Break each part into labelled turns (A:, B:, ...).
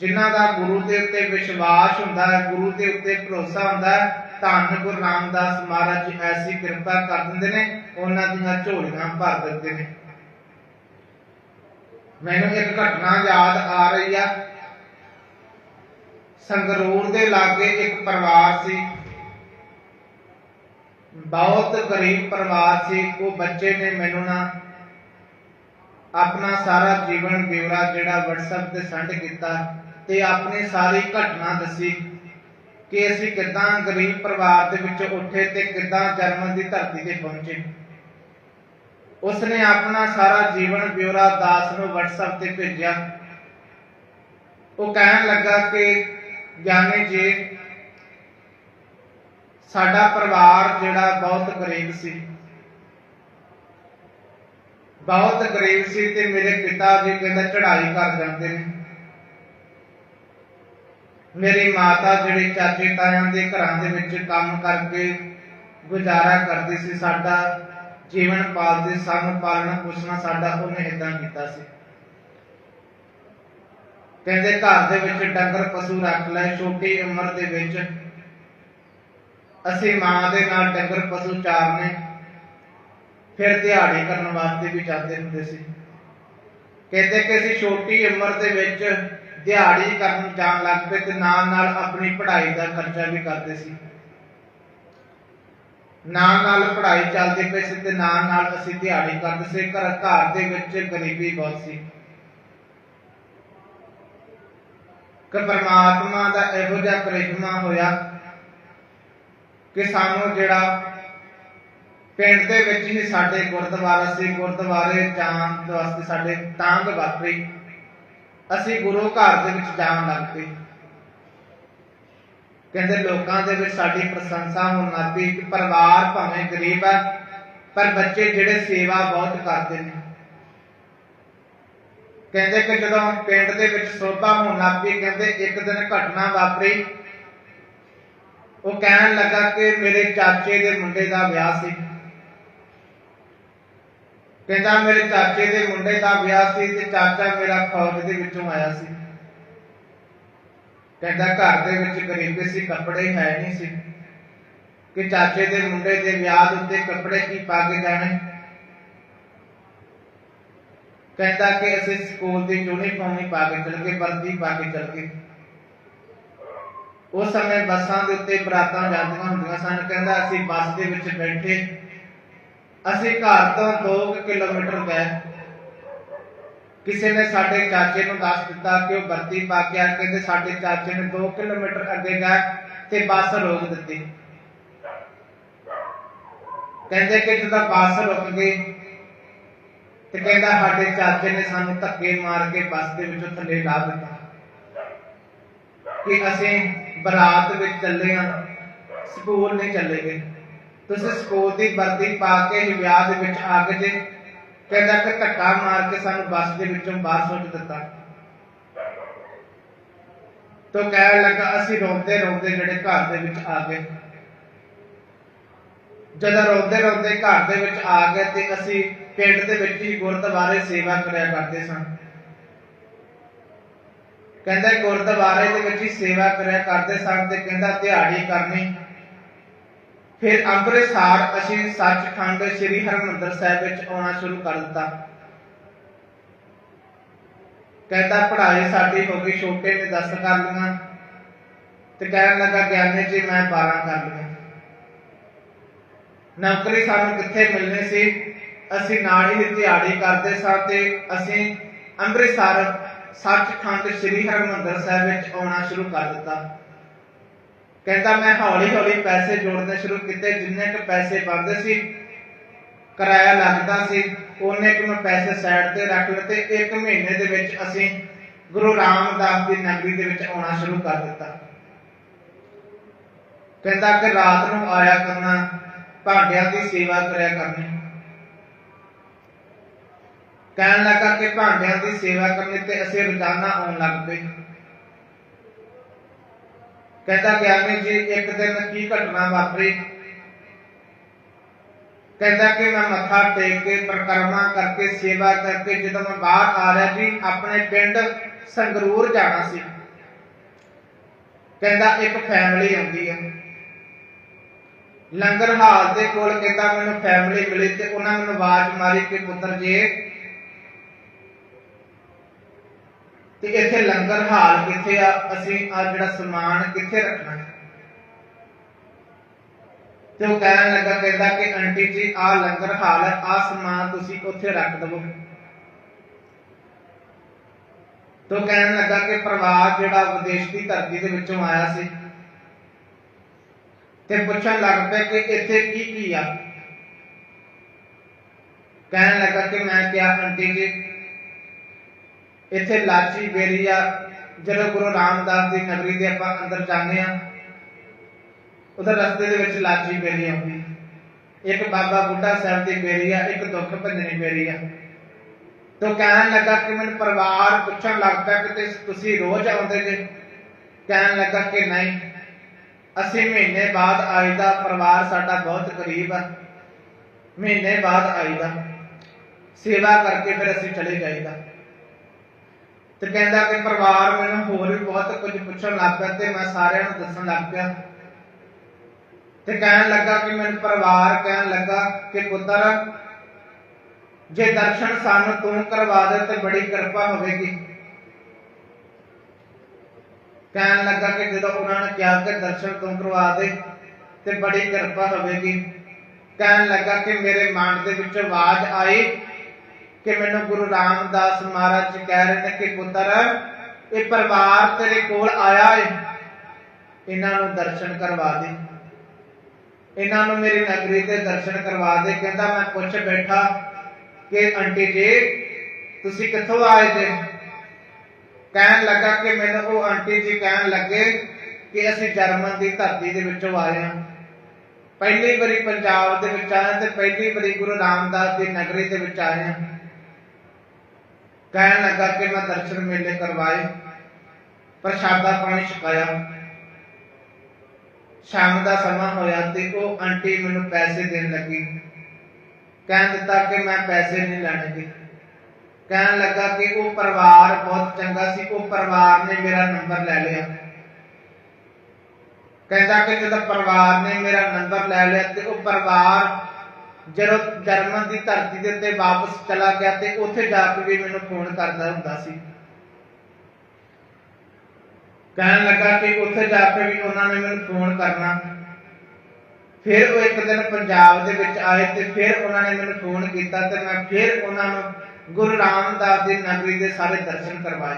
A: ਜਿਨ੍ਹਾਂ ਦਾ ਗੁਰੂ ਦੇ ਉੱਤੇ ਵਿਸ਼ਵਾਸ ਹੁੰਦਾ ਹੈ, ਗੁਰੂ ਦੇ ਉੱਤੇ ਭਰੋਸਾ ਹੁੰਦਾ ਹੈ, ਧੰਨ ਗੁਰੂ ਰਾਮਦਾਸ ਮਹਾਰਾਜ ਐਸੀ ਕਿਰਪਾ ਕਰ ਦਿੰਦੇ ਨੇ, ਉਹਨਾਂ ਦੀਆਂ ਝੋਲੀਆਂ ਭਰ ਦਿੰਦੇ ਨੇ। ਮੈਨੂੰ ਇੱਕ ਘਟਨਾ ਯਾਦ ਆ ਰਹੀ ਆ। ਸੰਗਰੂਰ ਦੇ ਲਾਗੇ ਇੱਕ ਪਰਿਵਾਰ ਸੀ। ਬਹੁਤ ਗਰੀਬ ਪਰਿਵਾਰ ਸੀ। ਉਹ ਬੱਚੇ ਨੇ ਮੈਨੂੰ ਨਾ ਆਪਣਾ ਸਾਰਾ ਜੀਵਨ ਬਿਉਰਾ ਜਿਹੜਾ WhatsApp ਤੇ ਸੈਂਡ ਕੀਤਾ। ਤੇ ਆਪਣੀ ਸਾਰੀ ਘਟਨਾ ਦੱਸੀ ਕਿ ਅਸੀਂ ਕਿਦਾਂ ਗਰੀਬ ਪਰਿਵਾਰ ਦੇ ਵਿੱਚੋਂ ਉੱਠੇ ਤੇ ਕਿਦਾਂ ਜਰਮਨ ਦੀ ਧਰਤੀ ਤੇ ਪਹੁੰਚੇ। ਉਸਨੇ ਆਪਣਾ ਸਾਰਾ ਜੀਵਨ ਬਿਉਰਾ ਦਾਸ ਨੂੰ WhatsApp ਤੇ ਭੇਜਿਆ। ਉਹ ਕਹਿਣ ਲੱਗਾ ਕਿ ਗਿਆਨੀ ਜੀ, ਸਾਡਾ ਪਰਿਵਾਰ ਜਿਹੜਾ ਬਹੁਤ ਗਰੀਬ ਸੀ। ਬਹੁਤ ਗਰੀਬ ਸੀ ਤੇ ਮੇਰੇ ਪਿਤਾ ਜੀ ਕਹਿੰਦਾ ਚੜ੍ਹਾਈ ਕਰ ਜਾਂਦੇ ਨੇ। ਮੇਰੀ ਮਾਤਾ ਜਿਹੜੀ ਚਾਚੇ ਤਾਇਆਂ ਦੇ ਘਰਾਂ ਦੇ ਵਿੱਚ ਕੰਮ ਕਰਕੇ ਗੁਜ਼ਾਰਾ ਕਰਦੀ ਸੀ, ਸਾਡਾ ਜੀਵਨ ਪਾਲਦੇ, ਸਾਨੂੰ ਪਾਲਣਾ ਪੋਸ਼ਣਾ ਸਾਡਾ ਉਹਨੇ ਇਦਾਂ ਕੀਤਾ ਸੀ। ਕਹਿੰਦੇ ਘਰ ਦੇ ਵਿੱਚ ਡੰਗਰ ਪਸ਼ੂ ਰੱਖ ਲਏ ਛੋਟੀ ਉਮਰ ਦੇ ਵਿੱਚ ਅਸੀਂ ਮਾਂ ਦੇ ਨਾਲ ਡੰਗਰ ਪਸ਼ੂ ਚਾਰਨੇ, ਫਿਰ ਦਿਹਾੜੀ ਕਰਨ ਵਾਸਤੇ ਵੀ ਜਾਂਦੇ ਹੁੰਦੇ ਸੀ। ਕਹਿੰਦੇ ਕਿ ਅਸੀਂ ਛੋਟੀ ਉਮਰ ਦੇ ਵਿੱਚ ਦਿਹਾੜੀ ਕਰਨ ਜਾਣ ਲੱਗ ਪਏ ਤੇ ਨਾਲ ਨਾਲ ਆਪਣੀ ਪੜ੍ਹਾਈ ਦਾ ਖਰਚਾ ਵੀ ਕਰਦੇ ਸੀ। ਨਾਲ ਨਾਲ ਪੜ੍ਹਾਈ ਚੱਲਦੀ ਪਈ ਸੀ ਤੇ ਨਾਲ ਨਾਲ ਅਸੀਂ ਦਿਹਾੜੀ ਕਰਦੇ ਸੀ। ਘਰ ਘਰ ਦੇ ਵਿੱਚ ਗਰੀਬੀ ਬਹੁਤ ਸੀ। ਕਿ ਪਰਮਾਤਮਾ ਦਾ ਇਹੋ ਜਿਹਾ ਕਰਿਸ਼ਮਾ ਹੋਇਆ ਕਿ ਸਾਨੂੰ ਜਿਹੜਾ ਪਿੰਡ ਦੇ ਵਿੱਚ ਹੀ ਸਾਡੇ ਗੁਰਦੁਆਰਾ ਸੀ, ਗੁਰਦੁਆਰੇ ਜਾਣ ਵਾਸਤੇ ਸਾਡੇ ਤਾਂਗ ਵਾਪਰੀ। ਅਸੀਂ ਗੁਰੂ ਘਰ ਦੇ ਵਿੱਚ ਜਾਣ ਲੱਗ ਪਏ। ਕਹਿੰਦੇ ਲੋਕਾਂ ਦੇ ਵਿੱਚ ਸਾਡੀ ਪ੍ਰਸ਼ੰਸਾ ਹੋਣ ਲੱਗ ਪਈ ਕਿ ਪਰਿਵਾਰ ਭਾਵੇਂ ਗਰੀਬ ਹੈ, ਪਰ ਬੱਚੇ ਜਿਹੜੇ ਸੇਵਾ ਬਹੁਤ ਕਰਦੇ ਨੇ। ਕਹਿੰਦੇ ਕਿ ਜਦੋਂ ਪਿੰਡ ਦੇ ਵਿੱਚ ਸੋਭਾ ਹੋਣ ਲੱਗ ਪਈ, ਕਹਿੰਦੇ ਇੱਕ ਦਿਨ ਘਟਨਾ ਵਾਪਰੀ। ਉਹ ਕਹਿਣ ਲੱਗਾ ਕਿ ਮੇਰੇ ਚਾਚੇ ਦੇ ਮੁੰਡੇ ਦਾ ਵਿਆਹ ਸੀ। ਕਹਿੰਦਾ ਮੇਰੇ ਚਾਚੇ ਦੇ ਮੁੰਡੇ ਦਾ ਵਿਆਹ ਸੀ ਤੇ ਚਾਚਾ ਮੇਰਾ ਫੌਜ ਦੇ ਵਿੱਚੋਂ ਆਇਆ ਸੀ। ਕਹਿੰਦਾ ਘਰ ਦੇ ਵਿੱਚ ਗਰੀਬੀ ਸੀ, ਕੱਪੜੇ ਹੈ ਨਹੀਂ ਸੀ। ਕਿ ਚਾਚੇ ਦੇ ਮੁੰਡੇ ਦੇ ਵਿਆਹ ਉੱਤੇ ਕੱਪੜੇ ਕੀ ਪਾ ਕੇ ਜਾਣੇ? ਕਹਿੰਦਾ ਕਿ ਅਸੀਂ ਸਕੂਲ ਦੀ ਯੂਨੀਫਾਰਮ ਹੀ ਪਾ ਕੇ ਚੱਲ ਗਏ ਵਰਦੀ ਪਾ ਕੇ ਚਲ ਗਏ। ਉਸ ਸਮੇਂ ਬੱਸਾਂ ਦੇ ਉੱਤੇ ਬਰਾਤਾਂ ਜਾਂਦੀਆਂ ਹੁੰਦੀਆਂ ਸਨ। ਕਹਿੰਦਾ ਅਸੀਂ ਬੱਸ ਦੇ ਵਿੱਚ ਬੈਠੇ ਅਸੀਂ ਘਰ ਤੋਂ 2 ਕਿਲੋਮੀਟਰ ਗਏ ਕਿਸੇ ਨੇ ਸਾਡੇ ਚਾਚੇ ਨੂੰ ਦੱਸ ਦਿੱਤਾ ਕਿ ਉਹ ਵਰਦੀ ਪਾ ਕੇ ਆ ਕਹਿੰਦੇ ਸਾਡੇ ਚਾਚੇ ਨੇ 2 ਕਿਲੋਮੀਟਰ ਅੱਗੇ ਗਏ ਤੇ ਬੱਸ ਰੋਕ ਦਿੱਤੀ। ਕਹਿੰਦੇ ਕਿ ਜਦੋਂ ਬੱਸ ਰੁਕ ਗਈ ਤੇ ਕਹਿੰਦਾ ਸਾਡੇ ਚਾਚੇ ਨੇ ਸਾਨੂੰ ਧੱਕੇ ਮਾਰ ਕੇ ਬੱਸ ਦੇ ਵਿੱਚੋਂ ਥੱਲੇ ਲਾ ਦਿੱਤਾ ਕਿ ਅਸੀਂ ਬਰਾਤ ਵਿੱਚ ਚੱਲੇ ਆ ਸਕੂਲ ਨਹੀਂ ਚੱਲੇ ਗਏ। ਤੁਸੀਂ ਸਕੂਲ ਦੀ ਵਰਦੀ ਪਾ ਕੇ ਵਿਆਹ ਦੇ ਵਿੱਚ ਆ ਗਏ ਜੇ ਕਹਿੰਦਾ ਕਿ ਧੱਕਾ ਮਾਰ ਕੇ ਸਾਨੂੰ ਬੱਸ ਦੇ ਵਿੱਚੋਂ ਬਾਹਰ ਸੁੱਟ ਦਿੱਤਾ। ਤੋ ਕਹਿਣ ਲੱਗਾ, ਅਸੀਂ ਰੋਂਦੇ ਰੋਂਦੇ ਜਿਹੜੇ ਘਰ ਦੇ ਵਿੱਚ ਆ ਗਏ। ਜਦੋਂ ਰੋਂਦੇ ਰੋਂਦੇ ਘਰ ਦੇ ਵਿੱਚ ਆ ਗਏ ਤੇ ਅਸੀਂ ਪਿੰਡ ਦੇ ਵਿੱਚ ਹੀ ਗੁਰਦੁਆਰੇ ਸੇਵਾ ਕਰਿਆ ਕਰਦੇ ਸਾਂ। ਕਹਿੰਦਾ ਗੁਰਦੁਆਰੇ ਦੇ ਵਿੱਚ ਹੀ ਸੇਵਾ ਕਰਿਆ ਕਰਦੇ ਸਾਂ ਤੇ ਕਹਿੰਦਾ ਦਿਹਾੜੀ ਕਰਨੀ ਫਿਰ ਅੰਮ੍ਰਿਤਸਰ ਅਸੀਂ ਸੱਚਖੰਡ ਸ੍ਰੀ ਹਰਮੰਦਰ ਸਾਹਿਬ ਵਿੱਚ ਆਉਣਾ ਸ਼ੁਰੂ ਕਰ ਦਿੱਤਾ। ਕਹਿੰਦਾ, ਪੜ੍ਹਾਈ ਸਾਡੀ ਹੋ ਗਈ, ਛੋਟੇ ਨੇ 10 ਕਰ ਲਈਆਂ। ਤੇ ਕਹਿਣ ਲੱਗਾ, ਗਿਆਨੀ ਜੀ, ਮੈਂ 12 ਕਰ ਲਈਆਂ। ਨੌਕਰੀ ਸਾਨੂੰ ਕਿੱਥੇ ਮਿਲਣੀ ਸੀ? ਅਸੀਂ ਨਾਲ ਹੀ ਦਿਹਾੜੀ ਕਰਦੇ ਸਾਂ ਤੇ ਅਸੀਂ ਅੰਮ੍ਰਿਤਸਰ ਸੱਚਖੰਡ ਸ੍ਰੀ ਹਰਿਮੰਦਰ ਸਾਹਿਬ ਵਿੱਚ ਆਉਣਾ ਸ਼ੁਰੂ ਕਰ ਦਿੱਤਾ। ਕਹਿੰਦਾ ਮੈਂ ਹੌਲੀ ਹੌਲੀ ਪੈਸੇ ਜੋੜਨੇ ਸ਼ੁਰੂ ਕੀਤੇ, ਜਿੰਨੇ ਕੁ ਪੈਸੇ ਬਣਦੇ ਸੀ, ਕਿਰਾਇਆ ਲੱਗਦਾ ਸੀ, ਉਹਨੇ ਕੁ ਮੈਂ ਪੈਸੇ ਸਾਈਡ ਤੇ ਰੱਖ ਲਏ ਤੇ ਇੱਕ ਮਹੀਨੇ ਦੇ ਵਿੱਚ ਅਸੀਂ ਗੁਰੂ ਰਾਮਦਾਸ ਦੀ ਨਗਰੀ ਦੇ ਵਿੱਚ ਆਉਣਾ ਸ਼ੁਰੂ ਕਰ ਦਿੱਤਾ। ਕਹਿੰਦਾ ਕਿ ਰਾਤ ਨੂੰ ਆਇਆ ਕਰਨਾ, ਭਾਂਡਿਆਂ ਦੀ ਸੇਵਾ ਕਰਿਆ ਕਰਨੀ। ਕਹਿਣ ਲੱਗਾ ਕਿ ਭਾਂਡਿਆਂ ਦੀ ਸੇਵਾ ਕਰਨੀ ਤੇ ਅਸੀਂ ਰੋਜ਼ਾਨਾ ਆਉਣ ਲੱਗ ਪਏ। ਕਹਿੰਦਾ ਗਿਆਨੀ ਜੀ, ਇੱਕ ਦਿਨ ਕੀ ਘਟਨਾ ਵਾਪਰੀ? ਕਹਿੰਦਾ ਕਿ ਮੈਂ ਮੱਥਾ ਟੇਕ ਕੇ ਪ੍ਰਕਰਮਾ ਕਰਕੇ ਸੇਵਾ ਕਰਕੇ ਜਦੋਂ ਮੈਂ ਬਾਹਰ ਆ ਰਿਹਾ ਸੀ, ਆਪਣੇ ਪਿੰਡ ਸੰਗਰੂਰ ਜਾਣਾ ਸੀ। ਕਹਿੰਦਾ ਇੱਕ ਫੈਮਿਲੀ ਆਉਂਦੀ ਹੈ ਲੰਗਰ ਹਾਲ ਦੇ ਕੋਲ ਕਹਿੰਦਾ ਮੈਨੂੰ ਫੈਮਿਲੀ ਮਿਲੀ ਤੇ ਉਹਨਾਂ ਮੈਨੂੰ ਆਵਾਜ਼ ਮਾਰੀ ਕਿ ਪੁੱਤਰ ਜੀ ਤੇ ਇੱਥੇ ਲੰਗਰ ਹਾਲ ਕਿੱਥੇ ਆ? ਅਸੀਂ ਆ ਜਿਹੜਾ ਸਮਾਨ ਕਿੱਥੇ ਰੱਖਣਾ ਹੈ? ਤੇ ਉਹ ਕਹਿਣ ਲੱਗਾ ਕਹਿੰਦਾ ਕਿ ਆਂਟੀ ਜੀ, ਆ ਲੰਗਰ ਹਾਲ ਹੈ, ਆ ਸਮਾਨ ਤੁਸੀਂ ਉੱਥੇ ਰੱਖ ਦਵੋ। ਤੋ ਕਹਿਣ ਲੱਗਾ ਕਿ ਪਰਿਵਾਰ ਜਿਹੜਾ ਵਿਦੇਸ਼ ਦੀ ਧਰਤੀ ਦੇ ਵਿੱਚੋਂ ਆਇਆ ਸੀ ਤੇ ਪੁੱਛਣ ਲੱਗ ਪਿਆ ਕਿ ਇੱਥੇ ਕੀ ਕੀ ਆ? ਕਹਿਣ ਲੱਗਾ ਕਿ ਮੈਂ ਕਿਹਾ, ਆਂਟੀ ਜੀ ਇੱਥੇ ਲਾਚੀ ਬੇਰੀ ਆ, ਜਦੋਂ ਗੁਰੂ ਰਾਮਦਾਸ ਦੀ ਨਗਰੀ ਦੇ ਆਪਾਂ ਅੰਦਰ ਜਾਂਦੇ ਆ ਉਧਰ ਰਸਤੇ ਦੇ ਵਿੱਚ ਲਾਚੀ ਬੇਰੀ ਆਉਂਦੀ। ਇੱਕ ਬਾਬਾ ਬੁੱਢਾ ਸਾਹਿਬ ਦੀ ਬੇਰੀ ਆ, ਇੱਕ ਦੁੱਖ ਭੰਜਣੀ ਬੇਰੀ ਆ। ਤੋ ਕਹਿਣ ਲੱਗਾ ਕਿ ਮੈਨੂੰ ਪਰਿਵਾਰ ਪੁੱਛਣ ਲੱਗ ਕਿ ਤੁਸੀਂ ਰੋਜ਼ ਆਉਂਦੇ ਜੇ? ਕਹਿਣ ਲੱਗਾ ਕਿ ਨਹੀਂ। ਅਸੀਂ ਮਹੀਨੇ ਬਾਅਦ ਆਈਦਾ, ਪਰਿਵਾਰ ਸਾਡਾ ਬਹੁਤ ਕਰੀਬ ਆ। ਮਹੀਨੇ ਬਾਅਦ ਆਈਦਾ। ਸੇਵਾ ਕਰਕੇ ਫਿਰ ਅਸੀਂ ਚਲੇ ਜਾਈਦਾ। ਤੇ ਕਹਿੰਦਾ ਕਿ ਪਰਿਵਾਰ ਮੈਨੂੰ ਹੋਰ ਵੀ ਬਹੁਤ ਕੁਝ ਪੁੱਛਣ ਲੱਗ ਪਿਆ ਤੇ ਮੈਂ ਸਾਰਿਆਂ ਨੂੰ ਦੱਸਣ ਲੱਗ ਪਿਆ। ਤੇ ਕਹਿਣ ਲੱਗਾ ਕਿ ਮੈਨੂੰ ਪਰਿਵਾਰ ਕਹਿਣ ਲੱਗਾ ਕਿ ਪੁੱਤਰ, ਜੇ ਦਰਸ਼ਨ ਸਾਨੂੰ ਤੂੰ ਕਰਵਾ ਦੇ ਤੇ ਬੜੀ ਕਿਰਪਾ ਹੋਵੇਗੀ। ਕਹਿਣ ਲੱਗਾ ਕਿ ਜਦੋਂ ਉਹਨਾਂ ਨੇ ਕਿਹਾ ਕਿ ਦਰਸ਼ਨ ਤੂੰ ਕਰਵਾ ਦੇ ਤੇ ਬੜੀ ਕਿਰਪਾ ਹੋਵੇਗੀ। ਕਹਿਣ ਲੱਗਾ ਕਿ ਮੇਰੇ ਮਨ ਦੇ ਵਿੱਚ ਆਵਾਜ਼ ਆਈ ਕਿ ਮੈਨੂੰ ਗੁਰੂ ਰਾਮਦਾਸ ਮਹਾਰਾਜ ਜੀ ਕਹਿ ਰਹੇ ਨੇ ਕਿ ਪੁੱਤਰ, ਇਹ ਪਰਿਵਾਰ ਤੇਰੇ ਕੋਲ ਆਇਆ ਏ। ਇਹਨਾਂ ਨੂੰ ਦਰਸ਼ਨ ਕਰਵਾ ਦੇ। ਇਹਨਾਂ ਨੂੰ ਮੇਰੀ ਨਗਰੀ ਦੇ ਦਰਸ਼ਨ ਕਰਵਾ ਦੇ। ਕਹਿੰਦਾ ਮੈਂ ਪੁੱਛ ਬੈਠਾ ਕਿ ਆਂਟੀ ਜੀ, ਤੁਸੀਂ ਕਿੱਥੋਂ ਆਏ ਜੇ? ਕਹਿਣ ਲੱਗਾ ਕਿ ਮੈਨੂੰ ਉਹ ਆਂਟੀ ਜੀ ਕਹਿਣ ਲੱਗੇ ਕਿ ਅਸੀਂ ਜਰਮਨ ਦੀ ਧਰਤੀ ਦੇ ਵਿੱਚੋਂ ਆਏ ਹਾਂ। ਪਹਿਲੀ ਵਾਰੀ ਪੰਜਾਬ ਦੇ ਵਿੱਚ ਆਏ ਤੇ ਪਹਿਲੀ ਵਾਰੀ ਗੁਰੂ ਰਾਮਦਾਸ ਦੀ ਨਗਰੀ ਦੇ ਵਿੱਚ ਆਏ ਹਾਂ। ਕਹਿਣ ਲੱਗਾ ਕਿ ਮੈਂ ਦਰਸ਼ਨ ਮੇਲੇ ਕਰਵਾਏ, ਪ੍ਰਸ਼ਾਦਾ ਪਾਣੀ ਛਕਾਇਆ। ਸ਼ਾਮ ਦਾ ਸਮਾਂ ਹੋਇਆ ਤੇ ਉਹ ਆਂਟੀ ਮੈਨੂੰ ਪੈਸੇ ਦੇਣ ਲੱਗੀ। ਕਹਿਣ ਦਿੱਤਾ ਕਿ ਮੈਂ ਪੈਸੇ ਨਹੀਂ ਲੈਣੇ ਕਹਿਣ ਲੱਗਾ ਕਿ ਉਹ ਪਰਿਵਾਰ ਬਹੁਤ ਚੰਗਾ ਸੀ, ਉਹ ਪਰਿਵਾਰ ਨੇ ਮੇਰਾ ਨੰਬਰ ਲੈ ਲਿਆ। ਕਹਿੰਦਾ ਕਿ ਜਦੋਂ ਪਰਿਵਾਰ ਨੇ ਮੇਰਾ ਨੰਬਰ ਲੈ ਲਿਆ ਤੇ ਉਹ ਪਰਿਵਾਰ ਜਦੋਂ ਜਰਮਨ ਦੀ ਧਰਤੀ ਦੇ ਉੱਤੇ ਵਾਪਸ ਚਲਾ ਗਿਆ ਤੇ ਉੱਥੇ ਜਾ ਕੇ ਵੀ ਮੈਨੂੰ ਫੋਨ ਕਰਦਾ ਹੁੰਦਾ ਸੀ। ਕਹਿਣ ਲੱਗਾ ਕਿ ਉੱਥੇ ਜਾ ਕੇ ਵੀ ਉਹਨਾਂ ਨੇ ਮੈਨੂੰ ਫੋਨ ਕਰਨਾ। ਫਿਰ ਉਹ ਇੱਕ ਦਿਨ ਪੰਜਾਬ ਦੇ ਵਿੱਚ ਆਏ ਤੇ ਫਿਰ ਉਹਨਾਂ ਨੇ ਮੈਨੂੰ ਫੋਨ ਕੀਤਾ ਤੇ ਮੈਂ ਫਿਰ ਉਹਨਾਂ ਨੂੰ ਗੁਰੂ ਰਾਮਦਾਸ ਦੀ ਨਗਰੀ ਦੇ ਸਾਰੇ ਦਰਸ਼ਨ ਕਰਵਾਏ।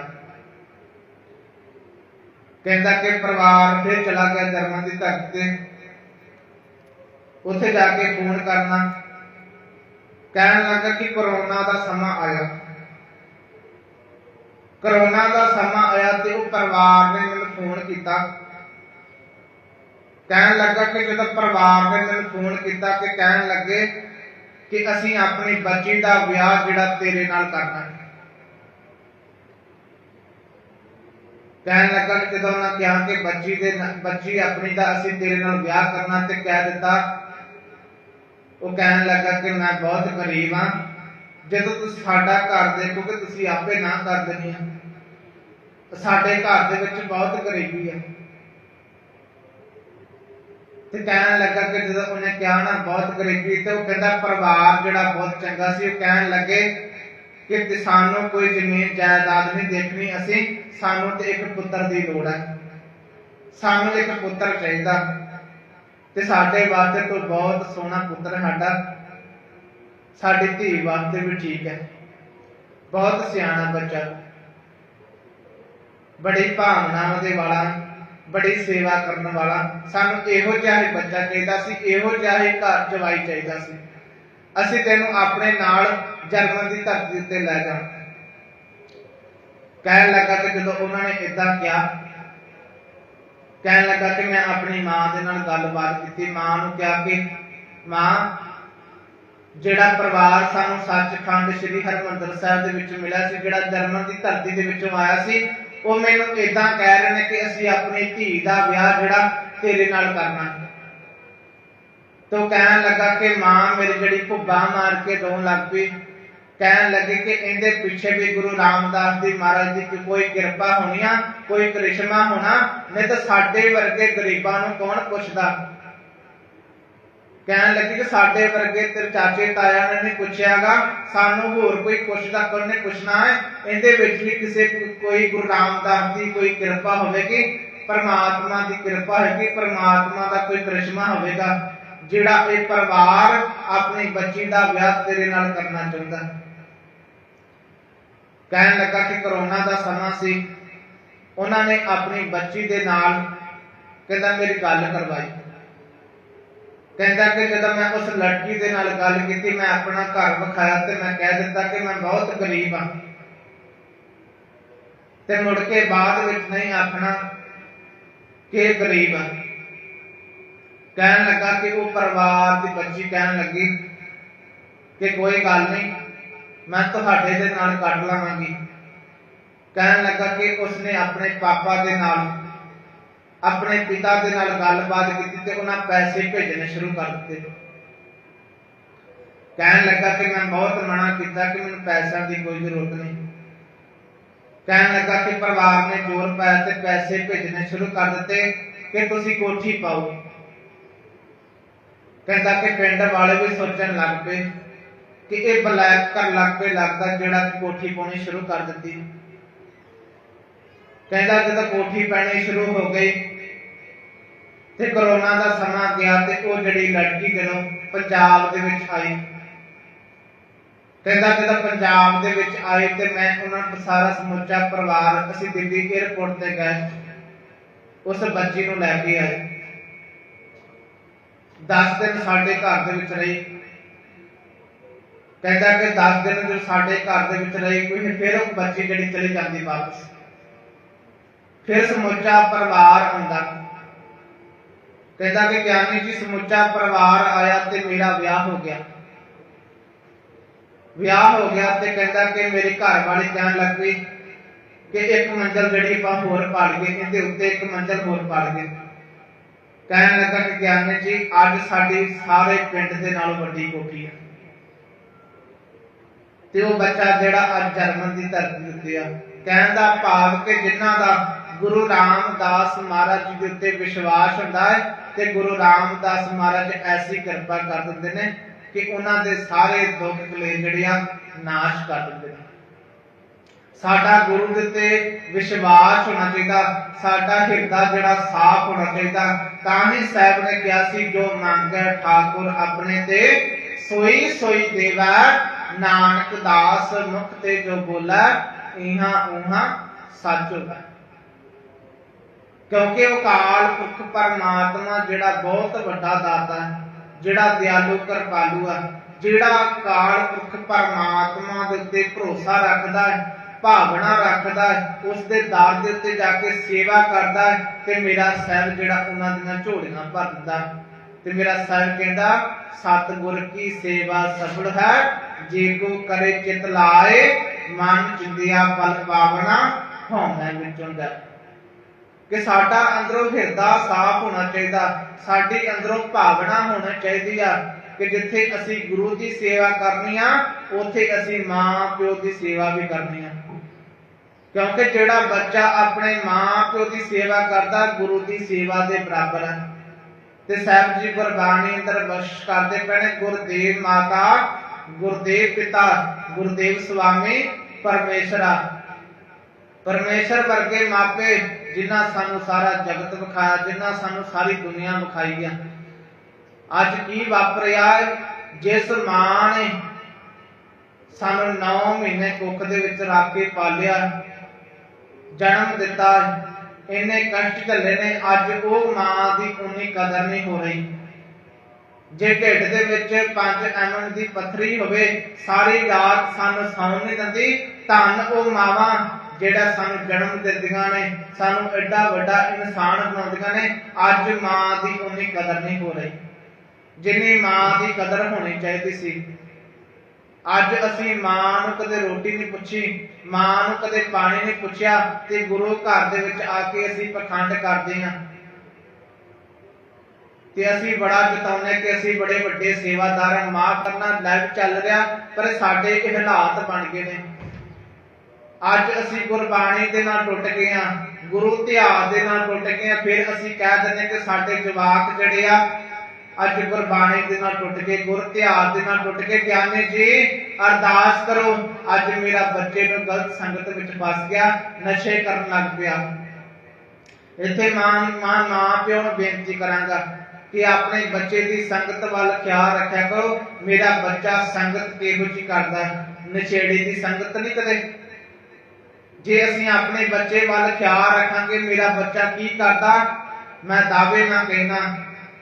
A: ਕਹਿੰਦਾ ਕਿ ਪਰਿਵਾਰ ਫਿਰ ਚਲਾ ਗਿਆ ਜਰਮਨ ਦੀ ਧਰਤੀ ਤੇ। ਉੱਥੇ ਜਾ ਕੇ ਫੋਨ ਕਰਨਾ। ਕਹਿਣ ਲੱਗਾ ਕਿ ਕਰੋਨਾ ਦਾ ਸਮਾਂ ਆਇਆ। ਕਰੋਨਾ ਦਾ ਸਮਾਂ ਆਇਆ ਤੇ ਉਹ ਪਰਿਵਾਰ ਨੇ ਮੈਨੂੰ ਫੋਨ ਕੀਤਾ। ਕਹਿਣ ਲੱਗਾ ਕਿ ਜਦੋਂ ਪਰਿਵਾਰ ਨੇ ਮੈਨੂੰ ਫੋਨ ਕੀਤਾ ਕਿ ਕਹਿਣ ਲੱਗੇ ਕਿ ਅਸੀਂ ਆਪਣੀ ਬੱਚੀ ਦਾ ਵਿਆਹ ਜਿਹੜਾ ਤੇਰੇ ਨਾਲ ਕਰਨਾ ਹੈ। ਕਹਿਣ ਲੱਗਾ ਕਿ ਜਦੋਂ ਉਹਨਾਂ ਕਿਹਾ ਕਿ ਬੱਚੀ ਦੇ ਬੱਚੀ ਆਪਣੀ ਦਾ ਅਸੀਂ ਤੇਰੇ ਨਾਲ ਵਿਆਹ ਕਰਨਾ ਤੇ ਕਹਿ ਦਿੱਤਾ ਉਹ ਕਹਿਣ ਲੱਗਾ ਕਿ ਮੈਂ ਬਹੁਤ ਗਰੀਬ ਹਾਂ। ਜਦੋਂ ਤੁਸੀਂ ਸਾਡਾ ਘਰ ਦੇਖੋਗੇ, ਤੁਸੀਂ ਆਪੇ ਨਾ ਕਰ ਦੇਣੀ ਆ। ਸਾਡੇ ਘਰ ਦੇ ਵਿੱਚ ਬਹੁਤ ਗਰੀਬੀ ਹੈ ਤੇ ਕਹਿਣ ਲੱਗਾ ਕਿ ਜਦੋਂ ਉਹਨੇ ਕਿਹਾ ਨਾ ਬਹੁਤ ਗਰੀਬੀ, ਤੇ ਉਹ ਕਹਿੰਦਾ ਪਰਿਵਾਰ ਜਿਹੜਾ ਬਹੁਤ ਚੰਗਾ ਸੀ, ਉਹ ਕਹਿਣ ਲੱਗੇ ਕਿ ਤੇ ਸਾਨੂੰ ਕੋਈ ਜ਼ਮੀਨ ਜਾਇਦਾਦ ਨਹੀਂ ਦੇਖਣੀ, ਅਸੀਂ ਸਾਨੂੰ ਤੇ ਇੱਕ ਪੁੱਤਰ ਦੀ ਲੋੜ ਹੈ। ਸਾਨੂੰ ਇੱਕ ਪੁੱਤਰ ਚਾਹੀਦਾ। ਤੇ ਸਾਡੇ ਵਾਸਤੇ ਕੋਈ ਬਹੁਤ ਸੋਹਣਾ ਪੁੱਤਰ ਸਾਡਾ। ਸਾਡੀ ਧੀ ਵਾਸਤੇ ਵੀ ਠੀਕ ਹੈ। ਬਹੁਤ ਸਿਆਣਾ ਬੱਚਾ। ਬੜੀ ਭਾਵਨਾਵਾਂ ਦੇ ਵਾਲਾ, ਬੜੀ ਸੇਵਾ ਕਰਨ ਵਾਲਾ। ਸਾਨੂੰ ਇਹੋ ਜਿਹਾ ਹੀ ਬੱਚਾ ਚਾਹੀਦਾ ਸੀ, ਇਹੋ ਜਿਹਾ ਹੀ ਘਰ ਜਵਾਈ ਚਾਹੀਦਾ ਸੀ। ਅਸੀਂ ਤੈਨੂੰ ਆਪਣੇ ਨਾਲ ਜਰਮਨ ਦੀ ਧਰਤੀ ਉੱਤੇ ਲੈ ਜਾ ਕਹਿਣ ਲੱਗਾ ਕਿ ਜਦੋਂ ਉਹਨਾਂ ਨੇ ਇਦਾਂ ਕਿਹਾ ਕਹਿਣ ਲੱਗਾ ਕਿ ਮੈਂ ਆਪਣੀ ਮਾਂ ਦੇ ਨਾਲ ਗੱਲਬਾਤ ਕੀਤੀ। ਮਾਂ ਨੂੰ ਕਿਹਾ ਕਿ ਮਾਂ, ਜਿਹੜਾ ਪਰਿਵਾਰ ਸਾਨੂੰ ਸੱਚਖੰਡ ਸ੍ਰੀ ਹਰਮੰਦਰ ਸਾਹਿਬ ਦੇ ਵਿੱਚ ਮਿਲਿਆ ਸੀ, ਜਿਹੜਾ ਜਰਮਨ ਦੀ ਧਰਤੀ ਦੇ ਵਿੱਚੋਂ ਆਇਆ ਸੀ, ਉਹ ਮੈਨੂੰ ਇਦਾਂ ਕਹਿ ਰਹੇ ਨੇ ਕਿ ਅਸੀਂ ਆਪਣੀ ਧੀ ਦਾ ਵਿਆਹ ਜਿਹੜਾ ਤੇਰੇ ਨਾਲ ਕਰਨਾ ਤੋ ਕਹਿਣ ਲੱਗਾ ਕਿ ਮਾਂ ਮੇਰੀ ਜਿਹੜੀ ਭੁੱਬਾ ਮਾਰ ਕੇ ਰੋਣ ਲੱਗ ਪਈ। ਕਹਿਣ ਲੱਗੇ ਕਿ ਇਹਦੇ ਪਿੱਛੇ ਵੀ ਗੁਰੂ ਰਾਮਦਾਸ ਦੀ ਮਹਾਰਾਜ ਦੀ ਕੋਈ ਕਿਰਪਾ ਹੋਣੀ ਆ, ਕੋਈ ਕ੍ਰਿਸ਼ਮਾ ਹੋਣਾ, ਨਹੀਂ ਤਾਂ ਸਾਡੇ ਵਰਗੇ ਗਰੀਬਾਂ ਨੂੰ ਕੌਣ ਪੁੱਛਦਾ? ਕਹਿਣ ਲੱਗੇ ਕਿ ਸਾਡੇ ਵਰਗੇ ਤੇਰੇ ਚਾਚੇ ਤਾਇਆ ਨੇ ਨਹੀਂ ਪੁੱਛਿਆਗਾ, ਸਾਨੂੰ ਹੋਰ ਕੋਈ ਪੁੱਛਦਾ ਕੋਈ ਨੇ ਪੁੱਛਣਾ ਹੈ। ਇਹਦੇ ਵਿੱਚ ਵੀ ਕਿਸੇ ਕੋਈ ਗੁਰੂ ਰਾਮਦਾਸ ਦੀ ਕੋਈ ਕਿਰਪਾ ਹੋਵੇਗੀ, ਪਰਮਾਤਮਾ ਦੀ ਕਿਰਪਾ ਹੋਵੇਗੀ ਪਰਮਾਤਮਾ ਦਾ ਕੋਈ ਕ੍ਰਿਸ਼ਮਾ ਹੋਵੇਗਾ, ਜਿਹੜਾ ਇਹ ਪਰਿਵਾਰ ਆਪਣੀ ਬੱਚੀ ਦਾ ਵਿਆਹ ਤੇਰੇ ਨਾਲ ਕਰਨਾ ਚਾਹੁੰਦਾ। ਕਹਿਣ ਲੱਗਾ ਕਿ ਕਰੋਨਾ ਦਾ ਸਮਾਂ ਸੀ। ਉਹਨਾਂ ਨੇ ਆਪਣੀ ਬੱਚੀ ਦੇ ਨਾਲ ਕਹਿੰਦਾ ਮੇਰੀ ਗੱਲ ਕਰਵਾਈ। ਕਹਿੰਦਾ ਕਿ ਜਦੋਂ ਮੈਂ ਉਸ ਲੜਕੀ ਦੇ ਨਾਲ ਗੱਲ ਕੀਤੀ, ਮੈਂ ਆਪਣਾ ਘਰ ਵਿਖਾਇਆ ਤੇ ਮੈਂ ਕਹਿ ਦਿੱਤਾ ਕਿ ਮੈਂ ਬਹੁਤ ਗਰੀਬ ਹਾਂ। ਤੇ ਮੁੜ ਕੇ ਬਾਅਦ ਵਿੱਚ ਨਹੀਂ ਆਖਣਾ ਕਿ ਗਰੀਬ ਹਾਂ ਕਹਿਣ ਲੱਗਾ ਕਿ ਉਹ ਪਰਿਵਾਰ ਦੀ ਬੱਚੀ ਕਹਿਣ ਲੱਗੀ ਕਿ ਕੋਈ ਗੱਲ ਨਹੀਂ। ਮੈਂ ਤੁਹਾਡੇ ਦੇ ਨਾਲ ਕੱਢ ਲਵਾਂਗੀ। ਕਹਿਣ ਲੱਗਾ ਕਿ ਉਸਨੇ ਆਪਣੇ ਪਾਪਾ ਦੇ ਨਾਲ, ਆਪਣੇ ਪਿਤਾ ਦੇ ਨਾਲ ਗੱਲਬਾਤ ਕੀਤੀ ਤੇ ਉਹਨਾਂ ਪੈਸੇ ਭੇਜਣੇ ਸ਼ੁਰੂ ਕਰ ਦਿੱਤੇ। ਕਹਿਣ ਲੱਗਾ ਕਿ ਮੈਂ ਬਹੁਤ ਮਨਾ ਕੀਤਾ ਕਿ ਮੈਨੂੰ ਪੈਸਿਆਂ ਦੀ ਕੋਈ ਜ਼ਰੂਰਤ ਨਹੀਂ। ਕਹਿਣ ਲੱਗਾ ਕਿ ਪਰਿਵਾਰ ਨੇ ਜ਼ੋਰ ਪਾਇਆ ਤੇ ਪੈਸੇ ਭੇਜਣੇ ਸ਼ੁਰੂ ਕਰ ਦਿੱਤੇ ਕਿ ਤੁਸੀਂ ਕੋਠੀ ਪਾਓ। ਕਹਿੰਦਾ ਕਿ ਪਿੰਡ ਵਾਲੇ ਵੀ ਸੋਚਣ ਲੱਗ ਪਏ। ਕਿ ਇਹ ਬਲੈਕ ਕਰ ਲੱਗ ਪਏ ਲੱਗਦਾ ਜਿਹੜਾ ਕਿ ਕੋਠੀ ਪਾਉਣੀ ਸ਼ੁਰੂ ਕਰ ਦਿੱਤੀ। ਕਹਿੰਦਾ ਜਦੋਂ ਕੋਠੀ ਪੈਣੀ ਸ਼ੁਰੂ ਹੋ ਗਈ ਤੇ ਕਰੋਨਾ ਦਾ ਸਮਾਂ ਗਿਆ ਤੇ ਉਹ ਜਿਹੜੀ ਲੜਕੀ ਜਦੋਂ ਪੰਜਾਬ ਦੇ ਵਿੱਚ ਆਈ, ਕਹਿੰਦਾ ਜਦੋਂ ਪੰਜਾਬ ਦੇ ਵਿੱਚ ਆਏ ਤੇ ਮੈਂ ਉਹਨਾਂ ਦਾ ਸਾਰਾ ਸਮੁੱਚਾ ਪਰਿਵਾਰ ਅਸੀਂ ਦਿੱਲੀ 에ਅਰਪੋਰਟ ਤੇ ਗਏ, ਉਸ ਬੱਚੀ ਨੂੰ ਲੈ ਕੇ ਆਏ। 10 ਦਿਨ ਸਾਡੇ ਘਰ ਦੇ ਵਿੱਚ ਰਹੀ। ਕਹਿੰਦਾ ਕਿ 10 ਦਿਨ ਜੋ ਸਾਡੇ ਘਰ ਦੇ ਵਿੱਚ ਰਹੀ ਕੋਈ ਫਿਰ ਉਹ ਬੱਚੀ ਜਿਹੜੀ ਚਲੀ ਜਾਂਦੀ ਵਾਪਸ। ਫਿਰ ਸਮੁੱਚਾ ਪਰਿਵਾਰ ਆਉਂਦਾ। ਕਹਿੰਦਾ ਕਿ ਗਿਆਨੀ ਜੀ, ਸਮੁੱਚਾ ਪਰਿਵਾਰ ਆਇਆ ਤੇ ਮੇਰਾ ਵਿਆਹ ਹੋ ਗਿਆ। ਵਿਆਹ ਹੋ ਗਿਆ ਤੇ ਕਹਿੰਦਾ ਕਿ ਮੇਰੀ ਘਰ ਵਾਲੀ ਕਹਿਣ ਲੱਗ ਪਈ ਕਿ ਇੱਕ ਮੰਜ਼ਲ ਜਿਹੜੀ ਆਪਾਂ ਹੋਰ ਪਾੜ ਗਏ, ਇਹਦੇ ਉੱਤੇ ਇੱਕ ਮੰਜ਼ਲ ਹੋਰ ਪਾੜ ਗਏ। ਕਹਿਣ ਲੱਗਾ ਕਿ ਗਿਆਨੀ ਜੀ, ਅੱਜ ਸਾਡੀ ਸਾਰੇ ਪਿੰਡ ਦੇ ਨਾਲੋਂ ਵੱਡੀ ਕੋਠੀ ਹੈ ਤੇ ਉਹ ਬੱਚਾ ਜਿਹੜਾ ਅੱਜ ਜਰਮਨ ਦੀ ਧਰਤੀ ਉੱਤੇ ਆ, ਕਹਿਣ ਦਾ ਭਾਵ ਕਿ ਜਿਨ੍ਹਾਂ ਦਾ ਗੁਰੂ ਰਾਮਦਾਸ ਮਹਾਰਾਜ ਜੀ ਦੇ ਉੱਤੇ ਵਿਸ਼ਵਾਸ ਹੁੰਦਾ ਹੈ ਤੇ ਗੁਰੂ ਰਾਮਦਾਸ ਮਹਾਰਾਜ ਐਸੀ ਕਿਰਪਾ ਕਰ ਦਿੰਦੇ ਨੇ ਕਿ ਉਹਨਾਂ ਦੇ ਸਾਰੇ ਦੁੱਖ ਕਲੇ ਜਿਹੜੇ ਆ, ਨਾਸ਼ ਕਰ ਦਿੰਦੇ ਨੇ। ਸਾਡਾ ਗੁਰੂ ਦੇ ਉੱਤੇ ਵਿਸ਼ਵਾਸ ਹੋਣਾ ਚਾਹੀਦਾ, ਸਾਡਾ ਹਿਰਦਾ ਜਿਹੜਾ ਸਾਫ਼ ਹੋਣਾ ਚਾਹੀਦਾ, ਤਾਂ ਹੀ ਸਾਹਿਬ ਨੇ ਕਿਹਾ ਸੀ, ਜੋ ਮੰਗੈ ਠਾਕੁਰ ਆਪਣੇ ਤੇ ਸੋਈ ਸੋਈ ਦੇਵਾ ਨਾਨਕ ਦਾਸ ਮੁਖ ਤੇ ਜੋ ਬੋਲਾ ਇਹਾਂ ਉਹਾਂ ਸੱਚ ਹੁੰਦਾ ਕਿਉਂਕਿ ਉਹ ਕਾਲ ਪੁਰਖ ਪਰਮਾਤਮਾ ਜਿਹੜਾ ਬਹੁਤ ਵੱਡਾ ਦਾਤਾ ਹੈ, ਜਿਹੜਾ ਦਿਆਲੂ ਕਿਰਪਾਲੂ ਆ ਜਿਹੜਾ ਕਾਲ ਪੁਰਖ ਪਰਮਾਤਮਾ ਦੇ ਉੱਤੇ ਭਰੋਸਾ ਰੱਖਦਾ ਹੈ, ਭਾਵਨਾ ਰੱਖਦਾ ਹੈ ਉਸ ਦੇ ਦਰ ਦੇ ਉੱਤੇ ਜਾ ਕੇ ਸੇਵਾ ਕਰਦਾ ਹੈ ਤੇ ਮੇਰਾ ਸਾਹਿਬ ਜਿਹੜਾ ਉਹਨਾਂ ਦੀਆਂ ਝੋਲੀਆਂ ਭਰ ਦਿੰਦਾ ਹੈ। ਤੇ ਮੇਰਾ ਸਾਹਿਬ ਕਹਿੰਦਾ, ਸਤਿਗੁਰ ਕੀ ਸੇਵਾ ਸਫਲ ਹੈ? ਜੇ ਕੋ ਕਰੇ ਚਿਤ ਲਾਏ, ਮਨ ਚਿੰਦਿਆ ਪਲ ਪਾਵਨਾ ਹਉਮੈ ਵਿੱਚੋਂ ਦਾ ਕਿ ਸਾਡਾ ਅੰਦਰੋਂ ਹਿਰਦਾ ਸਾਫ਼ ਹੋਣਾ ਚਾਹੀਦਾ, ਸਾਡੀ ਅੰਦਰੋਂ ਭਾਵਨਾ ਹੋਣੀ ਚਾਹੀਦੀ ਆ ਕਿ ਜਿੱਥੇ ਅਸੀਂ ਗੁਰੂ ਦੀ ਸੇਵਾ ਕਰਨੀ ਆ, ਉੱਥੇ ਅਸੀਂ ਮਾਂ ਪਿਓ ਦੀ ਸੇਵਾ ਵੀ ਕਰਨੀ ਆ। ਕਿਉਂਕਿ ਜਿਹੜਾ ਬੱਚਾ ਆਪਣੇ ਮਾਂ ਪਿਓ ਦੀ ਸੇਵਾ ਕਰਦਾ, ਗੁਰੂ ਦੀ ਸੇਵਾ ਦੇ ਬਰਾਬਰ ਹੈ ਤੇ ਸਾਹਿਬ ਜੀ ਗੁਰਬਾਣੀ ਅੰਦਰ ਬਖਸ਼ ਕਰਦੇ ਪੈਣੇ ਗੁਰਦੇਵ ਮਾਤਾ, ਗੁਰਦੇਵ ਪਿਤਾ, ਗੁਰਦੇਵ ਸੁਆਮੀ, ਪਰਮੇਸ਼ਰਾ ਪਰਮੇਸ਼ਰ ਵਰਗੇ ਮਾਪੇ ਜਿਨ੍ਹਾਂ ਸਾਨੂੰ ਸਾਰਾ ਜਗਤ ਵਿਖਾਇਆ, ਜਿਨ੍ਹਾਂ ਸਾਨੂੰ ਸਾਰੀ ਦੁਨੀਆ ਵਿਖਾਈ ਆ। ਅੱਜ ਕੀ ਵਾਪਰਿਆ ਜਿਸ ਮਾਂ ਨੇ ਸਾਨੂੰ 9 ਮਹੀਨੇ ਕੁੱਖ ਦੇ ਵਿੱਚ ਰੱਖ ਕੇ ਪਾਲਿਆ, ਜਨਮ ਦਿੱਤਾ ਇਹਨੇ ਕਸ਼ਟ ਝੱਲੇ ਨੇ, ਅੱਜ ਉਹ ਮਾਂ ਦੀ ਉਨੀ ਕਦਰ ਨਹੀਂ ਹੋ ਰਹੀ। ਜੇ ਢਿੱਡ ਦੇ ਵਿੱਚ 5 ਐਮਐਮ ਦੀ ਪੱਥਰੀ ਹੋਵੇ, ਸਾਰੀ ਰਾਤ ਸਾਨੂੰ ਸੌਣ ਨਹੀਂ ਦਿੰਦੀ, ਧੰਨ ਉਹ ਮਾਵਾਂ ਜਿਹੜਾ ਸਾਨੂੰ ਜਨਮ ਦਿੰਦੀਆਂ ਨੇ, ਸਾਨੂੰ ਐਡਾ ਵੱਡਾ ਇਨਸਾਨ ਬਣਾਉਂਦੀਆਂ ਨੇ, ਅੱਜ ਮਾਂ ਦੀ ਉਨੀ ਕਦਰ ਨਹੀਂ ਹੋ ਰਹੀ। ਜਿੰਨੀ ਮਾਂ ਦੀ ਕਦਰ ਹੋਣੀ ਚਾਹੀਦੀ ਸੀ ਅੱਜ ਅਸੀਂ ਮਾਂ ਨੂੰ ਕਦੇ ਰੋਟੀ ਨਹੀਂ ਪੁੱਛੀ, ਮਾਂ ਨੂੰ ਕਦੇ ਪਾਣੀ ਨਹੀਂ ਪੁੱਛਿਆ ਤੇ ਗੁਰੂ ਘਰ ਦੇ ਵਿੱਚ ਆ ਕੇ ਅਸੀਂ ਪਖੰਡ ਕਰਦੇ ਹਾਂ। ਤੇ ਅਸੀਂ ਬੜਾ ਜਤਾਉਂਦੇ ਕਿ ਅਸੀਂ ਬੜੇ ਵੱਡੇ ਸੇਵਾਦਾਰ ਹਾਂ ਮਾਫ ਕਰਨਾ ਲਾਈਵ ਚੱਲ ਰਿਹਾ, ਪਰ ਸਾਡੇ ਇਹ ਹਾਲਾਤ ਬਣ ਗਏ ਨੇ। ਅੱਜ ਅਸੀਂ ਗੁਰਬਾਣੀ ਦੇ ਨਾਲ ਟੁੱਟ ਗਏ ਆ ਗੁਰੂ ਇਤਿਹਾਸ ਦੇ ਨਾਲ ਟੁੱਟ ਗਏ ਆ ਫਿਰ ਅਸੀਂ ਕਹਿ ਦਿੰਦੇ ਕਿ ਸਾਡੇ ਜਵਾਕ ਜਿਹੜੇ ਆ ਅੱਜ ਗੁਰਬਾਣੀ ਦੇ ਨਾਲ ਟੁੱਟ ਗਏ ਗੁਰ ਇਤਿਹਾਸ ਦੇ ਨਾਲ ਟੁੱਟ ਗਏ ਗਿਆਨੀ ਜੀ, ਅਰਦਾਸ ਕਰੋ। ਅੱਜ ਮੇਰਾ ਬੱਚੇ ਨੂੰ ਗਲਤ ਸੰਗਤ ਵਿੱਚ ਫਸ ਗਿਆ, ਨਸ਼ੇ ਕਰਨ ਲੱਗ ਪਿਆ। ਇੱਥੇ ਮਾਂ ਮਾਂ ਮਾਂ ਪਿਓ ਨੂੰ ਬੇਨਤੀ ਕਰਾਂਗਾ ਕਿ ਆਪਣੇ ਬੱਚੇ ਦੀ ਸੰਗਤ ਵੱਲ ਖਿਆਲ ਰੱਖਿਆ ਕਰੋ। ਮੇਰਾ ਬੱਚਾ ਸੰਗਤ ਕਿਹੋ ਜਿਹੀ ਕਰਦਾ ਨਸ਼ੇੜੀ ਦੀ ਸੰਗਤ ਨਹੀਂ ਕਦੇ। ਜੇ ਅਸੀਂ ਆਪਣੇ ਬੱਚੇ ਵੱਲ ਖਿਆਲ ਰੱਖਾਂਗੇ, ਮੇਰਾ ਬੱਚਾ ਕੀ ਕਰਦਾ? ਮੈਂ ਦਾਅਵੇ ਨਾਲ ਕਹਿਣਾ।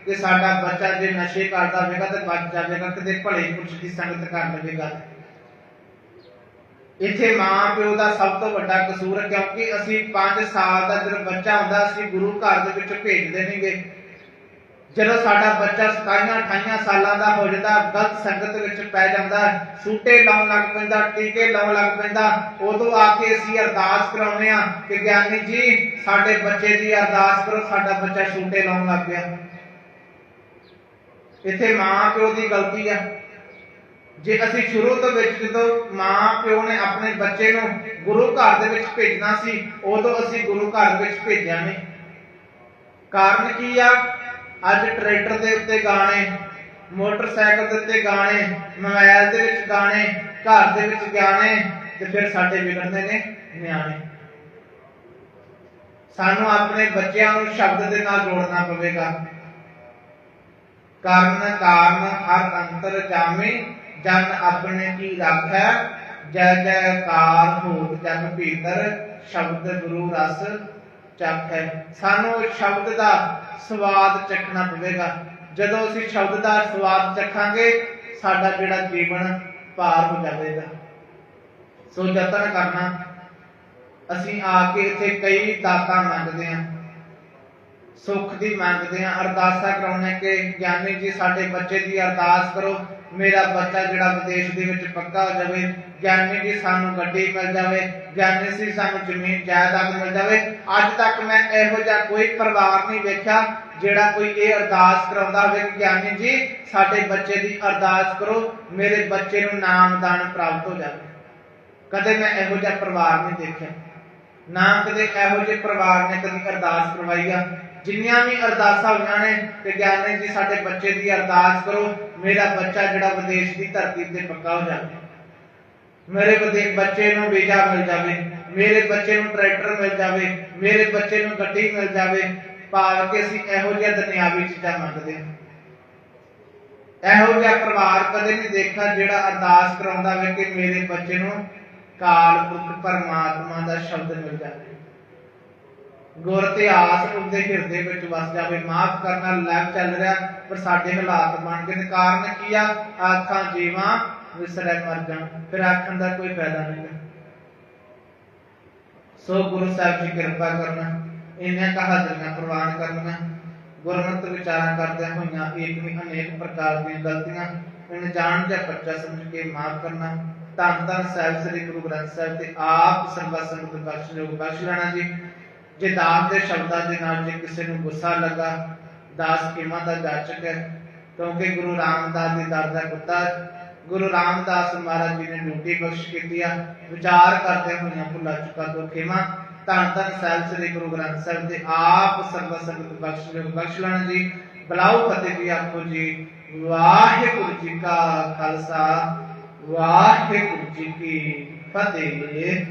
A: ਕਿ ਸਾਡਾ ਬੱਚਾ ਜੇ ਨਸ਼ੇ ਕਰਦਾ ਹੋਵੇਗਾ ਤੇ ਬਚ ਜਾਵੇਗਾ, ਕਿਤੇ ਭਲੇ ਪੁਰਸ਼ ਦੀ ਸੰਗਤ ਕਰ ਲਵੇਗਾ ਇੱਥੇ ਮਾਂ ਪਿਓ ਦਾ ਸਭ ਤੋਂ ਵੱਡਾ ਕਸੂਰ ਹੈ, ਕਿਉਂਕਿ ਅਸੀਂ 5 ਸਾਲ ਦਾ ਜਦੋਂ ਬੱਚਾ ਹੁੰਦਾ, ਅਸੀਂ ਗੁਰੂ ਘਰ ਦੇ ਵਿੱਚ ਭੇਜਦੇ ਨਹੀਂਗੇ। ਜਦੋਂ ਸਾਡਾ ਬੱਚਾ 27 28 ਸਾਲਾਂ ਦਾ ਹੋ ਜਾਂਦਾ, ਗਲਤ ਸੰਗਤ ਵਿੱਚ ਪੈ ਜਾਂਦਾ, ਸੂਟੇ ਲਾਉਣ ਲੱਗ ਪੈਂਦਾ, ਟੀਕੇ ਲਾਉਣ ਲੱਗ ਪੈਂਦਾ, ਉਦੋਂ ਆ ਕੇ ਅਸੀਂ ਅਰਦਾਸ ਕਰਾਉਂਦੇ ਆ ਕਿ ਗਿਆਨੀ ਜੀ, ਸਾਡੇ ਬੱਚੇ ਦੀ ਅਰਦਾਸ ਕਰੋ, ਸਾਡਾ ਬੱਚਾ ਸੂਟੇ ਲਾਉਣ ਲੱਗ ਗਿਆ। ਇੱਥੇ ਮਾਂ ਪਿਓ ਦੀ ਗਲਤੀ ਆ। ਜੇ ਅਸੀਂ ਸ਼ੁਰੂ ਤੋਂ ਵਿੱਚ ਜਦੋਂ ਮਾਂ ਪਿਓ ਨੇ ਆਪਣੇ ਬੱਚੇ ਨੂੰ ਗੁਰੂ ਘਰ ਦੇ ਵਿੱਚ ਭੇਜਣਾ ਸੀ, ਉਦੋਂ ਅਸੀਂ ਗੁਰੂ ਘਰ ਵਿੱਚ ਭੇਜਿਆ ਨਹੀਂ। ਕਾਰਨ ਕੀ ਆ? ਅੱਜ ਟਰੈਕਟਰ ਦੇ ਉੱਤੇ ਗਾਣੇ, ਮੋਟਰਸਾਈਕਲ ਦੇ ਉੱਤੇ ਗਾਣੇ, ਮੋਬਾਈਲ ਦੇ ਵਿੱਚ ਗਾਣੇ, ਘਰ ਦੇ ਵਿੱਚ ਗਾਣੇ ਤੇ ਫਿਰ ਸਾਡੇ ਵਿਗੜਦੇ ਨੇ ਨਿਆਣੇ। ਸਾਨੂੰ ਆਪਣੇ ਬੱਚਿਆਂ ਨੂੰ ਸ਼ਬਦ ਦੇ ਨਾਲ ਜੋੜਨਾ ਪਵੇਗਾ। ਕਰਨ ਕਾਰਨ ਹਰ ਅੰਤਰ ਜਾਮੇ, ਜਨ ਆਪਣੇ ਕੀ ਰੱਖੈ, ਜੈ ਜੈਕਾਰ ਹੋਤ ਜਨ ਭੀਤਰ, ਸ਼ਬਦ ਗੁਰੂ ਰਸ ਚੱਖੈ। ਸਾਨੂੰ ਸ਼ਬਦ ਦਾ ਸਵਾਦ ਚੱਖਣਾ ਪਵੇਗਾ। ਜਦੋਂ ਅਸੀਂ ਸ਼ਬਦ ਦਾ ਸਵਾਦ ਚੱਖਾਂਗੇ, ਸਾਡਾ ਜਿਹੜਾ ਜੀਵਨ ਪਾਰ ਹੋ ਜਾਵੇਗਾ। ਸੋ ਯਤਨ ਕਰਨਾ। ਅਸੀਂ ਆ ਕੇ ਇੱਥੇ ਕਈ ਦਾਤਾਂ ਮੰਗਦੇ ਹਾਂ। ਸੁੱਖ ਦੀ ਮੰਗਦੇ ਆ ਅਰਦਾਸਾਂ ਕਰਾਉਣੇ ਕਿ ਗਿਆਨੀ ਜੀ, ਸਾਡੇ ਬੱਚੇ ਦੀ ਅਰਦਾਸ ਕਰੋ, ਮੇਰਾ ਬੱਚਾ ਜਿਹੜਾ ਵਿਦੇਸ਼ ਦੇ ਵਿੱਚ ਪੱਕਾ ਹੋ ਜਾਵੇ, ਗਿਆਨੀ ਜੀ ਸਾਨੂੰ ਗੱਡੀ ਮਿਲ ਜਾਵੇ, ਗਿਆਨੀ ਜੀ ਸਾਨੂੰ ਜ਼ਮੀਨ, ਜਾਇਦਾਦ ਮਿਲ ਜਾਵੇ। ਅੱਜ ਤੱਕ ਮੈਂ ਇਹੋ ਜਿਹਾ ਕੋਈ ਪਰਿਵਾਰ ਨਹੀਂ ਵੇਖਿਆ ਜਿਹੜਾ ਕੋਈ ਇਹ ਅਰਦਾਸ ਕਰਾਉਂਦਾ ਹੋਵੇ ਕਿ ਗਿਆਨੀ ਜੀ, ਸਾਡੇ ਬੱਚੇ ਦੀ ਅਰਦਾਸ ਕਰੋ, ਮੇਰੇ ਬੱਚੇ ਨੂੰ ਨਾਮਦਾਨ ਪ੍ਰਾਪਤ ਹੋ ਜਾਵੇ। ਕਦੇ ਮੈਂ ਇਹੋ ਜਿਹਾ ਪਰਿਵਾਰ ਨਹੀਂ ਦੇਖਿਆ। ਨਾ ਕਦੇ ਇਹੋ ਜਿਹੇ ਪਰਿਵਾਰ ਨੇ ਕਦੀ ਅਰਦਾਸ ਕਰਵਾਈ ਆ। ਜਿੰਨੀਆਂ ਵੀ ਅਰਦਾਸਾਂ ਹੋਈਆਂ ਨੇ ਕਿ ਗਿਆਨੀ ਜੀ ਸਾਡੇ ਬੱਚੇ ਦੀ ਅਰਦਾਸ ਕਰੋ, ਮੇਰਾ ਬੱਚਾ ਜਿਹੜਾ ਵਿਦੇਸ਼ ਦੀ ਧਰਤੀ ਤੇ ਪੱਕਾ ਹੋ ਜਾਵੇ। ਮੇਰੇ ਵਿਦੇ- ਬੱਚੇ ਨੂੰ ਵੀਜ਼ਾ ਮਿਲ ਜਾਵੇ, ਮੇਰੇ ਬੱਚੇ ਨੂੰ ਟਰੈਕਟਰ ਮਿਲ ਜਾਵੇ, ਮੇਰੇ ਬੱਚੇ ਨੂੰ ਗੱਡੀ ਮਿਲ ਜਾਵੇ, ਭਾਵ ਕਿ ਅਸੀਂ ਇਹੋ ਜਿਹਾ ਦੁਨਿਆਵੀ ਚੀਜ਼ਾਂ ਮੰਗਦੇ ਹਾਂ। ਇਹੋ ਜਿਹਾ ਪਰਿਵਾਰ ਕਦੇ ਨਹੀਂ ਦੇਖਿਆ ਜਿਹੜਾ ਅਰਦਾਸ ਕਰਾਉਂਦਾ ਹੋਵੇ ਕਿ ਮੇਰੇ ਬੱਚੇ ਨੂੰ ਕਾਲ ਪੁਰਖ ਪਰਮਾਤਮਾ ਦਾ ਸ਼ਬਦ ਮਿਲ ਜਾਵੇ। ਗੁਰ ਤੇ ਆਸ ਉਹਦੇ ਹਿਰਦੇ ਵਿੱਚ ਵਸ ਜਾਵੇ ਮਾਫ ਕਰਨਾ ਲੱਗ ਚੱਲ ਰਿਹਾ, ਪਰ ਸਾਡੇ ਹਾਲਾਤ ਬਣ ਗਏ ਨੇ ਕਾਰਨ ਕੀ ਆ? ਆਖਾਂ ਜੀਵਾਂ ਵਿਸਰੈ ਮਰ ਜਾਣ, ਫਿਰ ਆਖਣ ਦਾ ਕੋਈ ਫਾਇਦਾ ਨਹੀਂ ਸੋ ਗੁਰੂ ਸਾਹਿਬ ਜੀ ਕਿਰਪਾ ਕਰਨਾ, ਇਹਨੇ ਕਹਾ ਹਾਜ਼ਰੀਆਂ ਪ੍ਰਵਾਨ ਕਰਨਾ। ਗੁਰਮਤਿ ਵਿਚਾਰਾਂ ਕਰਦਿਆਂ ਹੋਈਆਂ ਇੱਕ ਵੀ ਅਨੇਕ ਪ੍ਰਕਾਰ ਦੀਆਂ ਗਲਤੀਆਂ, ਇਹਨੂੰ ਜਾਣ ਜਾਂ ਬੱਚਾ ਸਮਝ ਕੇ ਮਾਫ ਕਰਨਾ। ਧੰਨ ਧੰਨ ਸਾਹਿਬ ਸ੍ਰੀ ਗੁਰੂ ਗ੍ਰੰਥ ਸਾਹਿਬ ਤੇ ਆਪ ਸਰਬਾ ਸੰਗਤ ਬਖਸ਼ ਬਖਸ਼ ਲੈਣਾ ਜੀ। ਜੇ ਦਾਸ ਦੇ ਸ਼ਬਦਾਂ ਦੇ ਨਾਲ ਜੇ ਕਿਸੇ ਨੂੰ ਗੁੱਸਾ ਲੱਗਾ, ਦਾਸ ਕਿਮਾ ਦਾ ਜਾਚਕ ਹੈ? ਕਿਉਂਕਿ ਗੁਰੂ ਰਾਮਦਾਸ ਦੇ ਦਰ ਦਾ ਕੁੱਤਾ ਗੁਰੂ ਰਾਮਦਾਸ ਮਹਾਰਾਜ ਜੀ ਨੇ ਡਿਊਟੀ ਬਖਸ਼ ਕੀਤੀ ਆ। ਵਿਚਾਰ ਕਰਦੇ ਹੋਈਆਂ ਭੁੱਲਾ ਚੁੱਕਾ ਤੋਂ ਖਿਮਾ। ਧੰਨ ਧੰਨ ਸਾਹਿਬ, ਸ੍ਰੀ ਗੁਰੂ ਗ੍ਰੰਥ ਸਾਹਿਬ ਦੇ ਆਪ ਸਰਬ ਸੰਗਤ ਬਖਸ਼ ਜੋ ਬਖਸ਼ ਲੈਣਾ ਜੀ। ਬਲਾਉ ਫਤਿਹ ਜੀ ਆਖੋ ਜੀ, ਵਾਹਿਗੁਰੂ ਜੀ ਕਾ ਖਾਲਸਾ, ਵਾਹਿਗੁਰੂ ਜੀ ਕੀ ਫਤਿਹ।